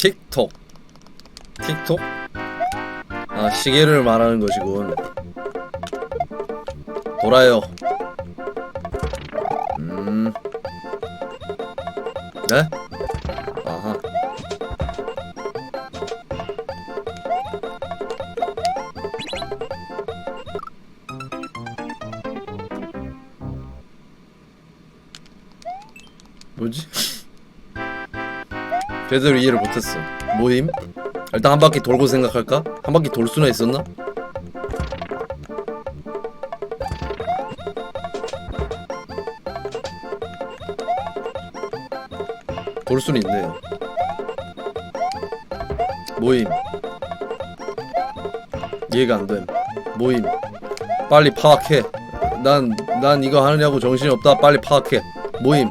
틱톡 틱톡? 아 시계를 말하는 것이군 돌아요 음 네? 제대로 이해를 못했어. 모임? 일단 한 바퀴 돌고 생각할까? 한 바퀴 돌 수나 있었나? 돌 수는 있네요. 모임. 이해가 안 됨. 모임. 빨리 파악해. 난, 난 이거 하느냐고 정신이 없다. 빨리 파악해. 모임.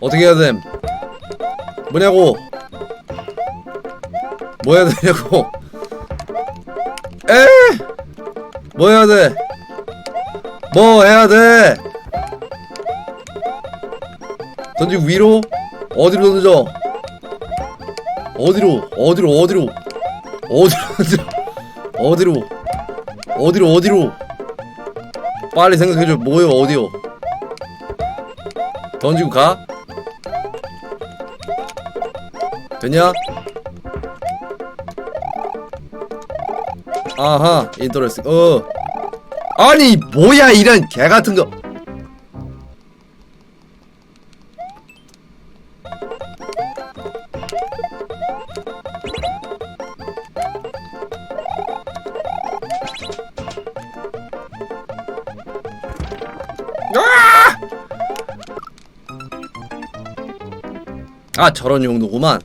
어떻게 해야 됨? 뭐냐고? 뭐 해야 되냐고? 에? 뭐 해야 돼? 뭐 해야 돼? 던지고 위로? 어디로 던져? 어디로? 어디로? 어디로? 어디로 던져? 어디로? 어디로? 어디로? 빨리 생각해줘. 뭐요? 어디요? 던지고 가? 되냐? 아하 인터레스 어. 아니 뭐야 이런 개 같은 거. 아 저런 용도구만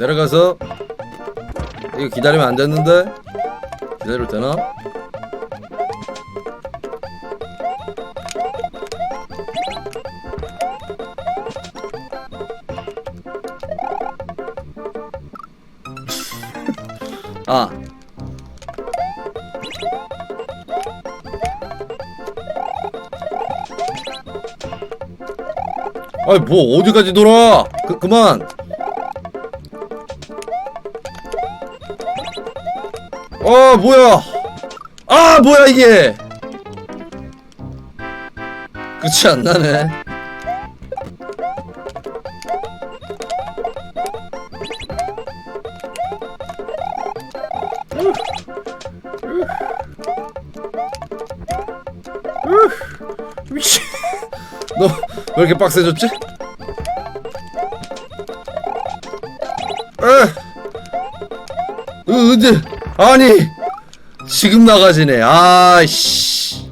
내려가서 이거 기다리면 안 됐는데? 기다려도 되나? 아. 아이 뭐 어디까지 돌아? 그, 그만 어 뭐야? 아 뭐야 이게? 끝이 안 나네. 미친. 너왜 이렇게 빡세졌지? 에! 어, 언제 아니 지금 나가지네 아씨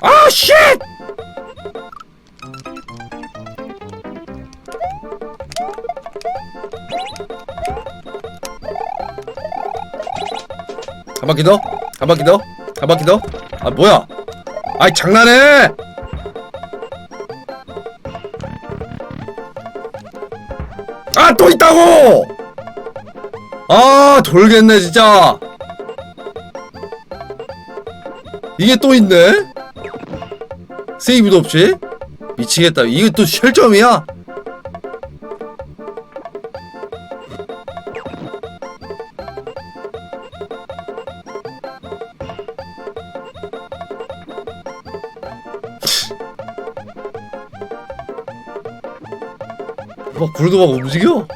아 쉣! 한 바퀴 더? 한 바퀴 더? 한 바퀴 더? 아 뭐야? 아이 장난해! 아 또 있다고! 아 돌겠네 진짜 이게 또 있네? 세이브도 없이? 미치겠다 이거 또 실점이야? 막 굴도 막 움직여?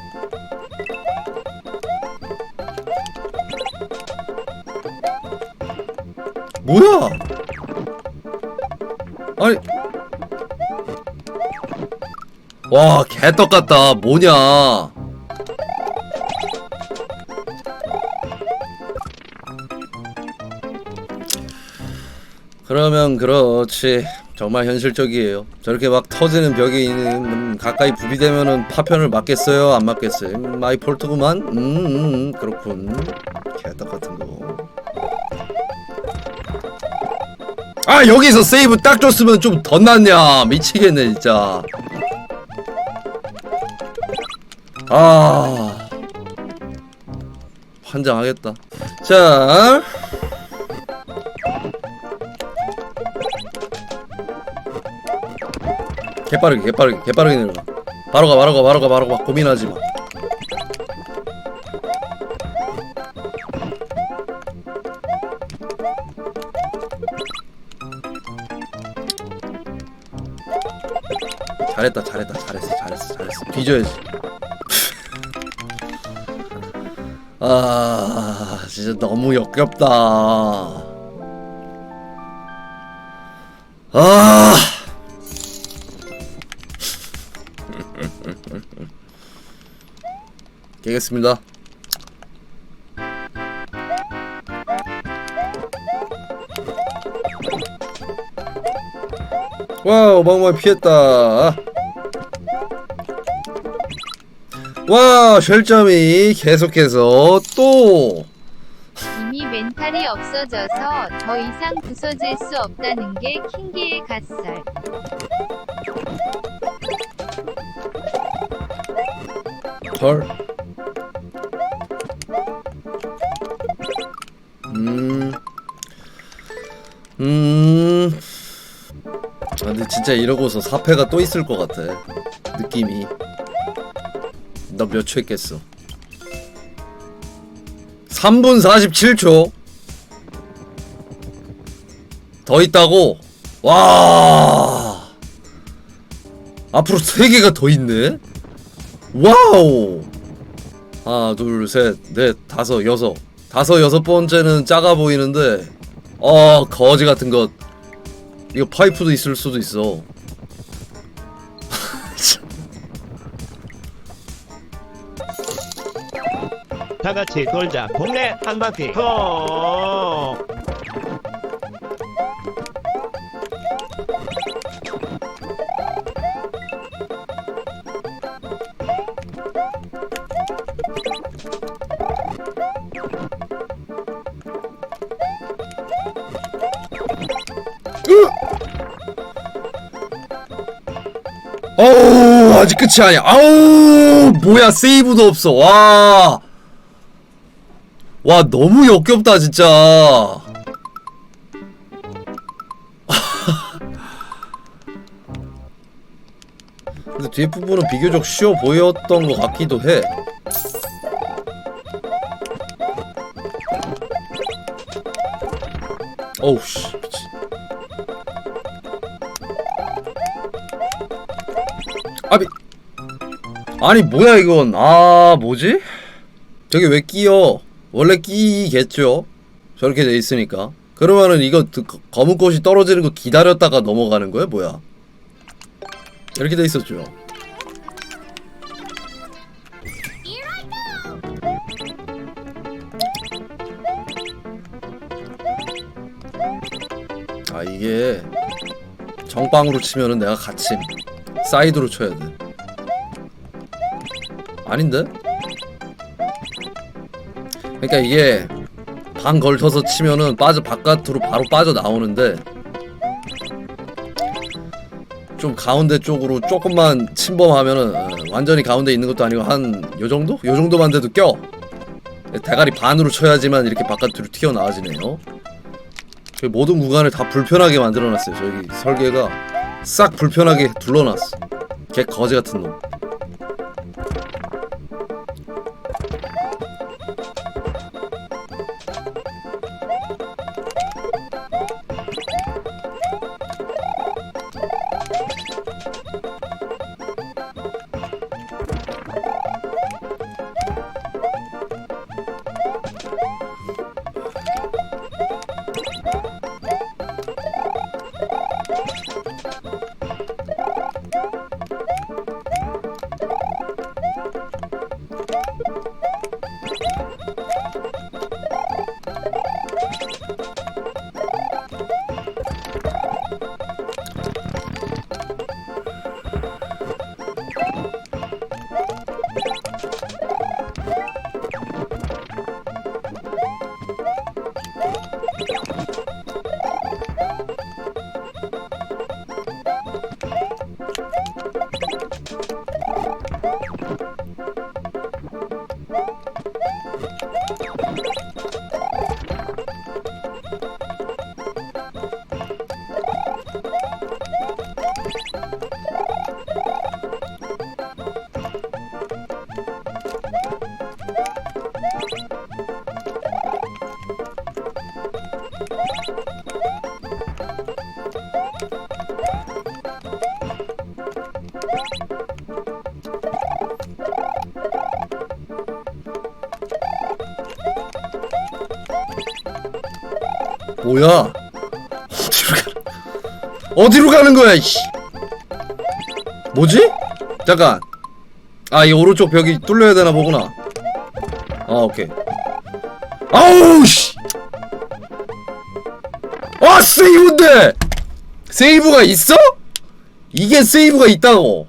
뭐야? 아니 와 개떡 같다 뭐냐 그러면 그렇지 정말 현실적이에요. 저렇게 막 터지는 벽에 있는 음, 가까이 부비되면은 파편을 맞겠어요? 안 맞겠어요? 음, 마이 폴트구만? 음, 음, 음 그렇군. 개떡 같은 거. 아 여기서 세이브 딱 줬으면 좀 더 낫냐. 미치겠네 진짜. 아. 환장하겠다. 자. 개빠르게 개빠르게 개빠르게 내려가. 바로 가 바로 가 바로 가 바로 가. 고민하지 마. 잘했다 잘했다 잘했어 잘했어 잘했어. 뒤져야지. 아 진짜 너무 역겹다. 아 깨겠습니다 와우 어마어마하게 피했다 와 쉘점이 계속해서 또 이미 멘탈이 없어져서 더 이상 부서질 수 없다는 게 킹기의 갓살. 헐. 음. 음. 아, 근데 진짜 이러고서 사패가 또 있을 것 같아. 느낌이. 너몇초 했겠어? 3분 47초. 더 있다고? 와. 앞으로 3개가 더 있네? 와우 하나 둘 셋 넷 다섯 여섯 다섯 여섯 번째는 작아 보이는데 어 거지 같은 것. 이거 파이프도 있을 수도 있어. 다 같이 놀자. 동네 한 바퀴. 호 아직 끝이 아니야. 아우 뭐야 세이브도 없어. 와. 와 너무 역겹다 진짜. 근데 뒤에 부분은 비교적 쉬워 보였던 것 같기도 해. 어우 씨 아니 뭐야 이건. 아 뭐지? 저게 왜 끼어? 원래 끼겠죠? 저렇게 돼 있으니까. 그러면은 이거 검은 꽃이 떨어지는 거 기다렸다가 넘어가는 거야? 뭐야? 이렇게 돼 있었죠. 아 이게 정빵으로 치면은 내가 갇힘. 사이드로 쳐야 돼 아닌데? 그러니까 이게 방 걸쳐서 치면은 빠져 바깥으로 바로 빠져 나오는데 좀 가운데 쪽으로 조금만 침범하면은 어, 완전히 가운데 있는 것도 아니고 한 요 정도? 요 정도만 돼도 껴. 대가리 반으로 쳐야지만 이렇게 바깥으로 튀어나와지네요. 그 모든 구간을 다 불편하게 만들어놨어요. 저기 설계가 싹 불편하게 둘러놨어. 개 거지 같은 놈 뭐야? 어디로 가? 어디로 가는 거야? 이씨. 뭐지? 잠깐. 아, 이 오른쪽 벽이 뚫려야 되나 보구나. 아, 오케이. 아우 씨. 아, 세이브인데. 세이브가 있어? 이게 세이브가 있다고.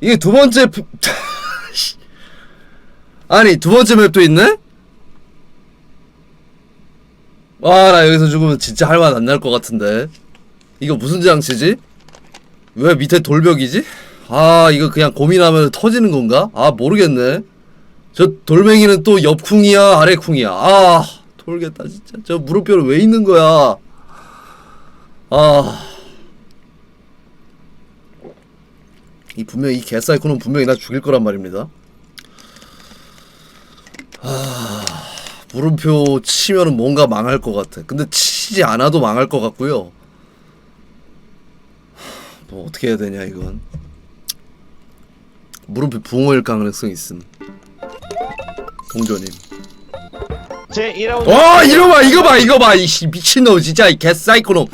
이게 두 번째 프- 아니, 두 번째 맵도 있네? 와, 나 여기서 죽으면 진짜 할 맛 안 날 것 같은데. 이거 무슨 장치지? 왜 밑에 돌벽이지? 아, 이거 그냥 고민하면 터지는 건가? 아, 모르겠네. 저 돌멩이는 또 옆쿵이야, 아래쿵이야. 아, 돌겠다, 진짜. 저 무릎뼈는 왜 있는 거야? 아. 이 분명히 이 개사이코는 분명히 나 죽일 거란 말입니다. 아, 물음표 치면은 뭔가 망할 것 같아. 근데 치지 않아도 망할 것 같고요. 뭐 어떻게 해야 되냐 이건. 물음표 붕어일 가능성이 있음. 동조님. 제 1라운드 와 이거 봐 이거 봐 이거 봐 이씨 미친놈 진짜 이 개사이코놈.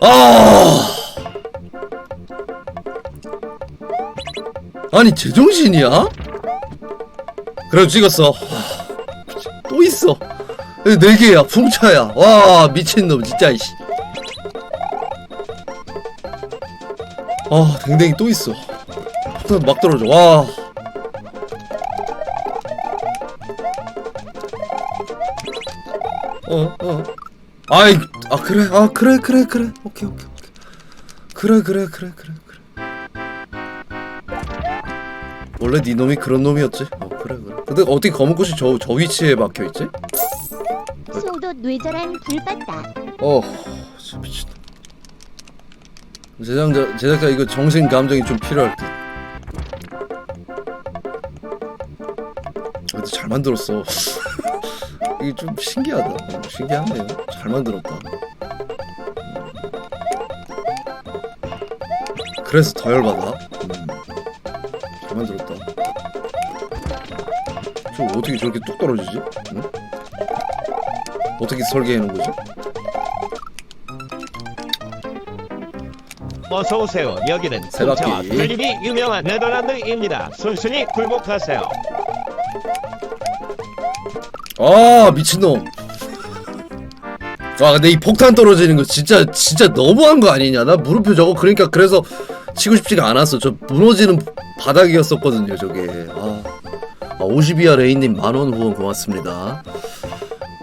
아. 아니 제정신이야? 그래도 찍었어. 와, 또 있어. 네 개야 풍차야. 와 미친놈 진짜 이씨. 아 댕댕이 또 있어. 폭탄 막 떨어져. 와. 어 어. 아이 아 그래 아 그래 그래 그래 오케이 오케이 오케이. 그래 그래 그래 그래 그래. 원래 네 놈이 그런 놈이었지. 어 그래 그래. 근데 어떻게 검은 꽃이 저 저 위치에 막혀 있지? 소도 뇌절한 불바다 어, 진짜 미친. 제작자 제작자 이거 정신 감정이 좀 필요할 듯. 근데 잘 만들었어. 이게 좀 신기하다. 어, 신기하네요. 잘 만들었다. 그래서 더 열받아. 어떻게 저렇게 뚝 떨어지지? 응? 어떻게 설계해 놓은 거지? 어서 오세요. 여기는 세 바퀴. 풍차와 풀립이 유명한 네덜란드입니다. 순순히 굴복하세요. 아 미친놈 와 근데 이 폭탄 떨어지는 거 진짜 진짜 너무한 거 아니냐 나 물음표 저거 그러니까 그래서 치고 싶지가 않았어 저 무너지는 바닥이었었거든요 저게 아, 아 52야 레인님 만원 후원 고맙습니다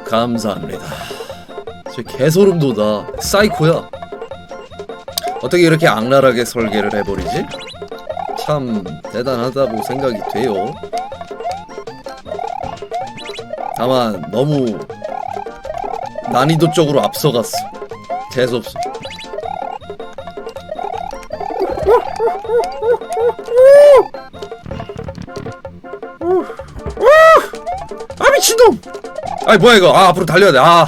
감사합니다 저 개소름 돋아 사이코야 어떻게 이렇게 악랄하게 설계를 해버리지? 참 대단하다고 생각이 돼요 다만 너무 난이도 쪽으로 앞서갔어. 재수없어. 아 미친놈! 아이 뭐야 이거? 아 앞으로 달려야 돼. 아.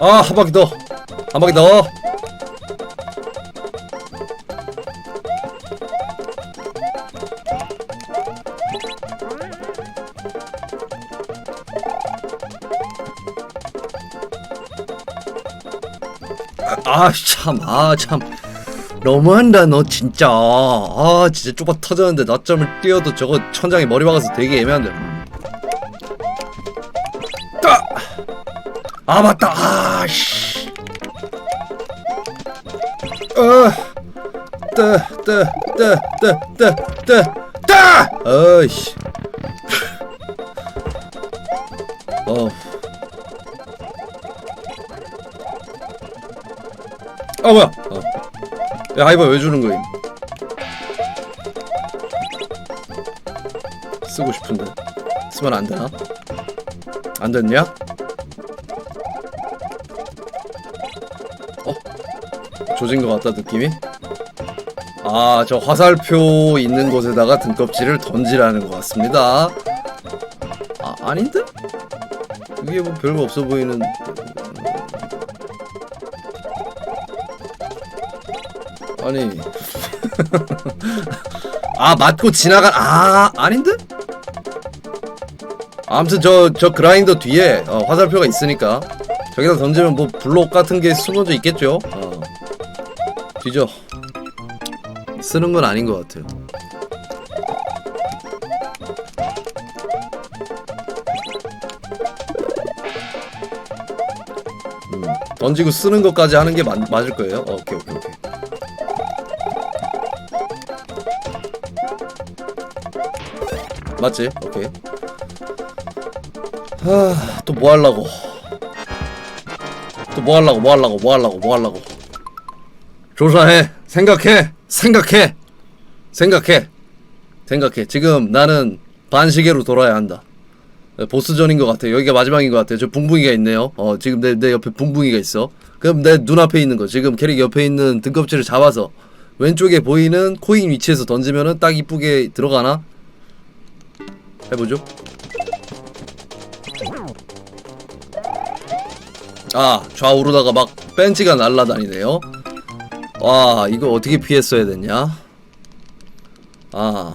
아 한 바퀴 더. 한 바퀴 더. 아 참 아 참 너무한다 너 진짜. 아 진짜 좁아 터졌는데 낮점을 띄어도 저거 천장에 머리 박아서 되게 애매한데. 따! 아 맞다. 아씨. 어따따따따따따따 어이씨 야 하이버 왜 주는 거임? 쓰고 싶은데 쓰면 안 되나? 안 됐냐? 어? 조진 것 같다 느낌이? 아 저 화살표 있는 곳에다가 등껍질을 던지라는 것 같습니다. 아 아닌데? 이게 뭐 별거 없어 보이는. 아니 아 맞고 지나간 아 아닌데? 아무튼 저 저 그라인더 뒤에 어, 화살표가 있으니까 저기다 던지면 뭐 블록 같은 게 숨어져 있겠죠. 어. 뒤져. 쓰는 건 아닌 것 같아요. 음, 던지고 쓰는 것까지 하는 게 맞, 맞을 거예요. 어, 오케이 오케이 맞지? 오케이. 하, 또 뭐 하려고? 또 뭐 하려고? 뭐 하려고? 뭐 하려고? 뭐 하려고? 조사해. 생각해. 생각해. 생각해. 생각해. 지금 나는 반시계로 돌아야 한다. 네, 보스전인 것 같아. 여기가 마지막인 것 같아. 저 붕붕이가 있네요. 어, 지금 내, 내 옆에 붕붕이가 있어. 그럼 내 눈앞에 있는 거. 지금 캐릭 옆에 있는 등껍질을 잡아서 왼쪽에 보이는 코인 위치에서 던지면은 딱 이쁘게 들어가나? 해보죠. 아, 좌우로다가 막 벤치가 날라다니네요. 와, 이거 어떻게 피했어야 됐냐? 아.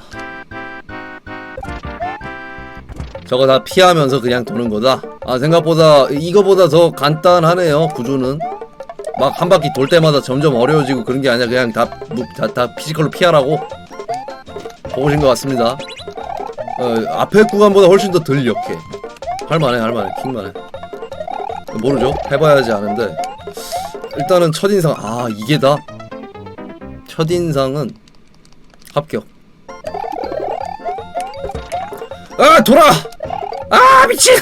저거 다 피하면서 그냥 도는 거다. 아, 생각보다 이거보다 더 간단하네요, 구조는. 막 한 바퀴 돌 때마다 점점 어려워지고 그런 게 아니라 그냥 다, 무- 다, 다 피지컬로 피하라고 보신 것 같습니다. 어, 앞에 구간보다 훨씬 더 덜 역해. 할만해, 할만해, 킹만해. 모르죠? 해봐야지 아는데. 일단은 첫인상, 아, 이게 다? 첫인상은 합격. 아, 돌아! 아, 미친!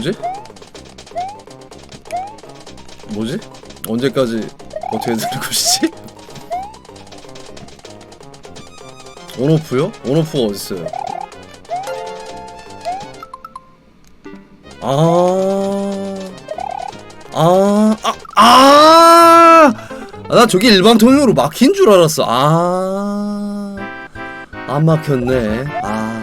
뭐지? 뭐지? 언제까지 어떻게 되는 것이지? 온오프요? 온오프가 어딨어요? 아, 아, 아, 아! 아, 나 저기 일반 통행으로 막힌 줄 알았어. 아, 안 막혔네. 아. 아,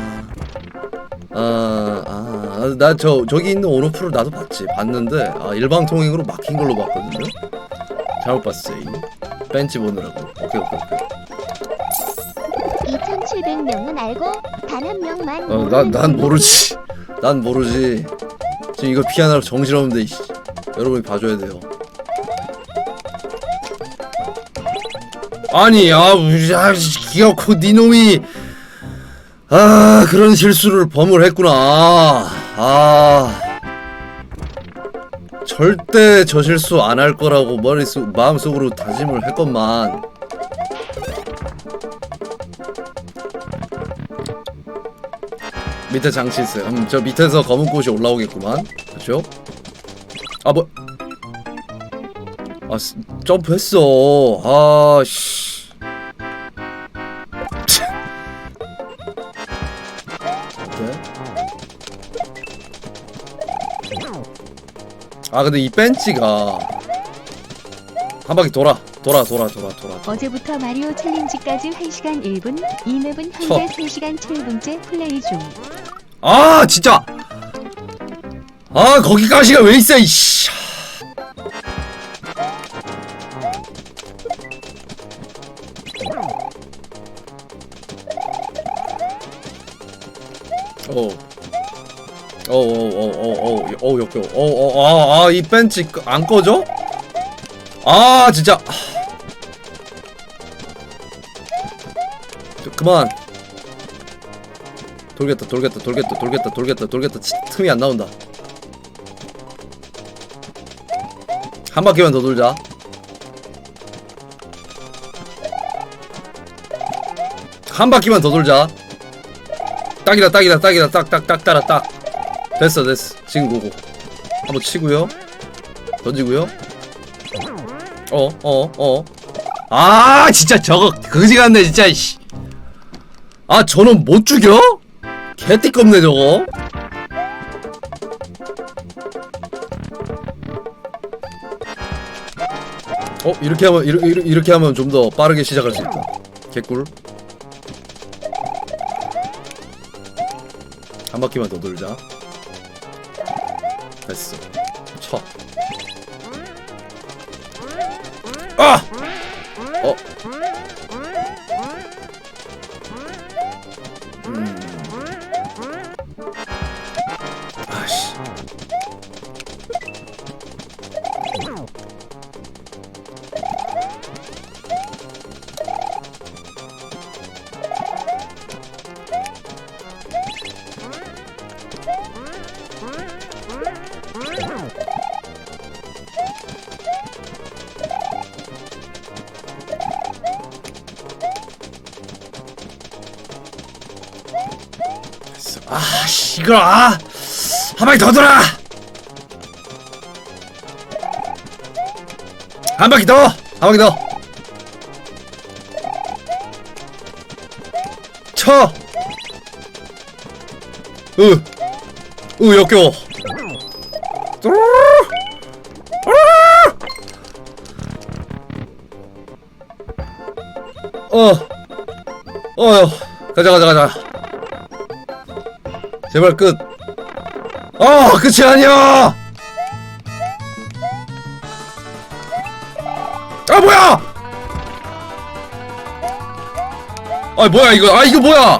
아, 나저 저기 있는 온오프를 나도 봤지. 봤는데 아, 일방 통행으로 막힌 걸로 봤거든요. 잘못 봤어요. 벤치 보느라고. 오케이, 오케이, 오케이. 2,700명은 알고 단 한 명만 어, 모르는 난, 난 걸로. 모르지. 난 모르지. 지금 이거 피하느라 정신없는데, 이씨. 여러분이 봐줘야 돼요. 아니, 아, 우리, 아, 기어코 니놈이, 아, 그런 실수를 범을 했구나. 아. 절대 저 실수 안 할 거라고 머릿속, 마음속으로 다짐을 했건만. 밑에 장치 있어요. 음, 저 밑에서 검은 꽃이 올라오겠구만. 그렇죠? 아 뭐? 아 스- 점프했어. 아 씨. 아 근데 이 벤치가 한 바퀴 돌아. 돌아 돌아 돌아 돌아 어제부터 마리오 챌린지까지 1시간 1분, 이 맵은 현재 3시간 7분째 플레이 중. 아 진짜! 아 거기까지가 왜 있어 이씨. 어. 어어어어어어 역겨워 어어 아이 벤치 꺼- 안 꺼져? 아 진짜. 저, 그만. 돌겠다 돌겠다 돌겠다 돌겠다 돌겠다 돌겠다. 치- 틈이 안 나온다. 한 바퀴만 더 돌자. 한 바퀴만 더 돌자. 딱이다 딱이다 딱이다. 딱딱딱 따라 딱 됐어 됐어. 지금 고고. 한번 치고요. 던지고요. 어 어 어 아 진짜 저거 그지 같네 진짜 이씨. 아 저는 못 죽여? 개띠껍네 저거. 어 이렇게 하면 이렇게- 이렇게 하면 좀 더 빠르게 시작할 수 있다. 개꿀. 한 바퀴만 더 돌자 됐어 쳐 아! 아씨 이걸 아한 바퀴 더 돌아 한 바퀴 더한 바퀴 더 쳐! 으! 으 역겨워 어! 어휴 가자 가자 가자 제발 끝. 아, 끝이 아니야. 아, 뭐야? 아, 뭐야 이거? 아, 이거 뭐야?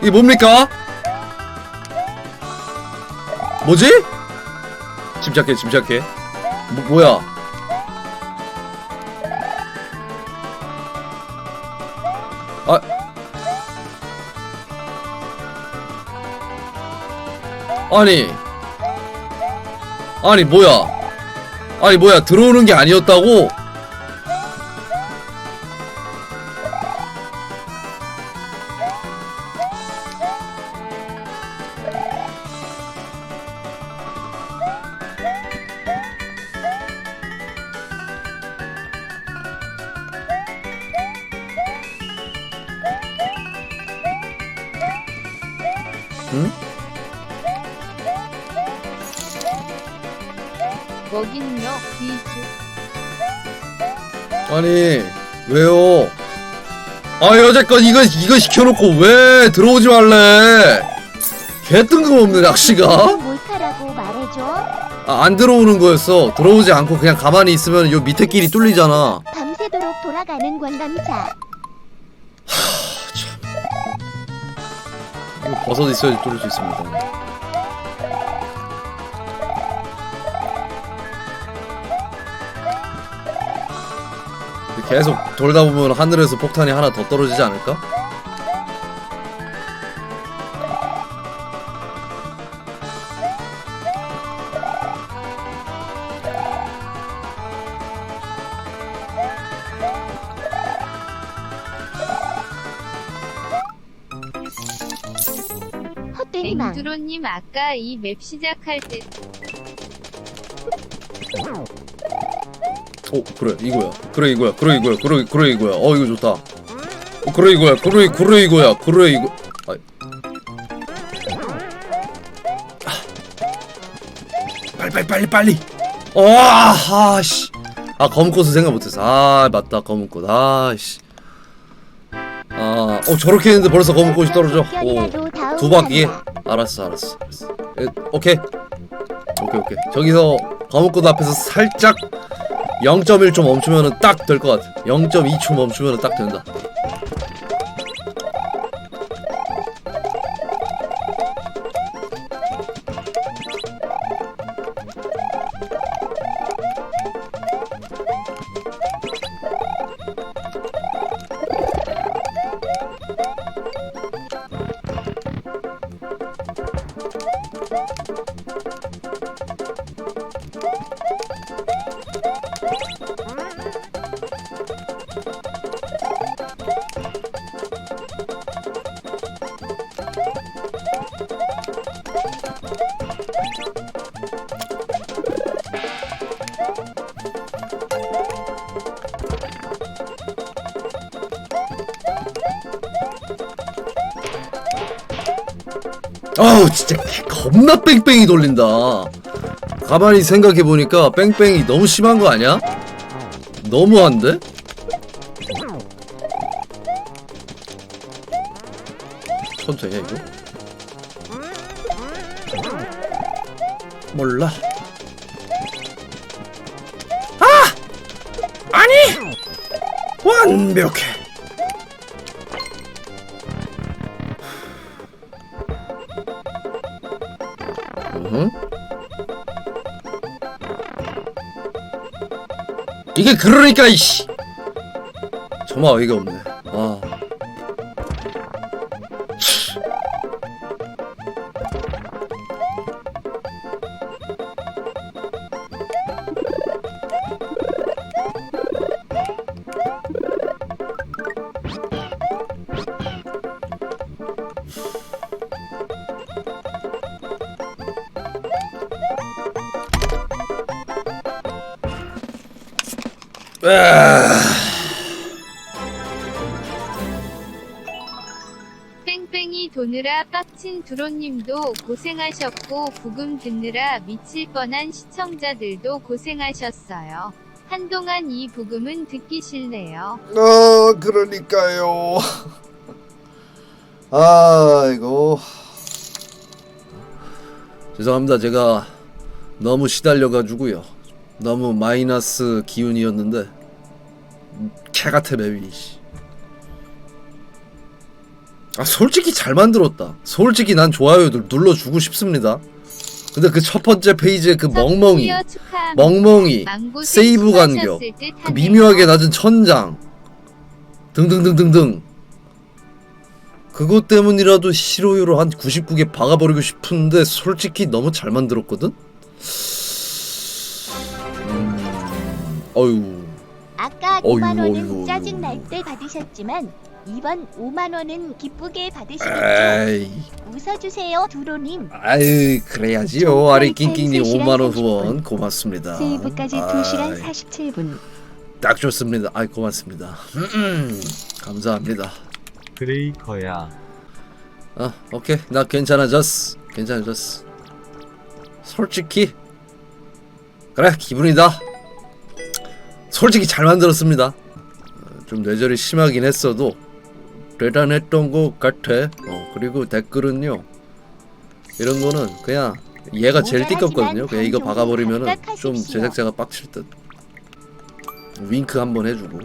이게 뭡니까? 뭐지? 침착해, 침착해. 뭐, 뭐야? 아니 아니 뭐야? 아니 뭐야? 들어오는 게 아니었다고 왜요? 아 여태껏 이거 이거 시켜놓고 왜 들어오지 말래? 개 뜬금없네 낚시가. 몰카라고 말해줘. 아, 안 들어오는 거였어. 들어오지 않고 그냥 가만히 있으면 요 밑에 길이 뚫리잖아. 밤새도록 돌아가는 관람차. 이거 버섯 있어야지 뚫을 수 있습니다 계속 돌다 보면 하늘에서 폭탄이 하나 더 떨어지지 않을까? 헛되리망. 앵두로님 아까 이 맵 시작할 때 오 그래 이거야. 그래 이거야. 그래 이거야. 그래 그래 이거야. 어 이거 좋다. 어, 그래 이거야. 그래 그래 이거야. 그래 이거. 아. 빨리 빨리 빨리 빨리. 어아씨. 아 검은 꽃을 생각 못했어. 아 맞다. 검은 꽃. 아씨. 아어 저렇게 했는데 벌써 검은 꽃이 떨어져? 오두 바퀴? 간다. 알았어 알았어 알았어. 에, 오케이. 오케이 오케이. 저기서 검은 꽃 앞에서 살짝 0.1초 멈추면은 딱 될 것 같아. 0.2초 멈추면은 딱 된다 진짜 겁나 뺑뺑이 돌린다 가만히 생각해보니까 뺑뺑이 너무 심한 거 아니야? 너무한데? 천천히 해 이거 몰라 아! 아니! 완벽해 그러니까 이씨. 정말 어이가 없네 아 도느라 빡친 두로님도 고생하셨고 부금 듣느라 미칠 뻔한 시청자들도 고생하셨어요. 한동안 이 부금은 듣기 싫네요. 어 그러니까요 아이고 죄송합니다 제가 너무 시달려가지고요 너무 마이너스 기운이었는데 개같아 맵이 씨. 아 솔직히 잘 만들었다 솔직히 난 좋아요 눌- 눌러주고 싶습니다 근데 그 첫 번째 페이지에 그 멍멍이. 멍멍이 세이브 간격 그. 미묘하게 낮은 천장 등등등등등 그것 때문이라도 시로유로 한 99개 박아버리고 싶은데 솔직히 너무 잘 만들었거든? 음... 어휴 아까 어이구, 5만 원은 어이구, 짜증 날 어이구. 때 받으셨지만 이번 5만 원은 기쁘게 받으시겠죠. 에이 웃어주세요, 두로님. 아이 그래야지요 아리 낑낑님 타임 5만원 3시간 후원 고맙습니다 세이브까지 아이. 2시간 47분. 딱 좋습니다 아이 고맙습니다 음, 감사합니다 브레이커야. 아, 오케이. 나 괜찮아졌어. 괜찮아졌어. 솔직히 그래 기분이다. 솔직히 잘 만들었습니다. 어, 좀 뇌절이 심하긴 했어도 대단했던 것 같아. 어, 그리고 댓글은요. 이런 거는 그냥 얘가 제일 띠껍거든요. 그냥 이거 박아버리면은 좀 제작자가 빡칠 듯. 윙크 한번 해주고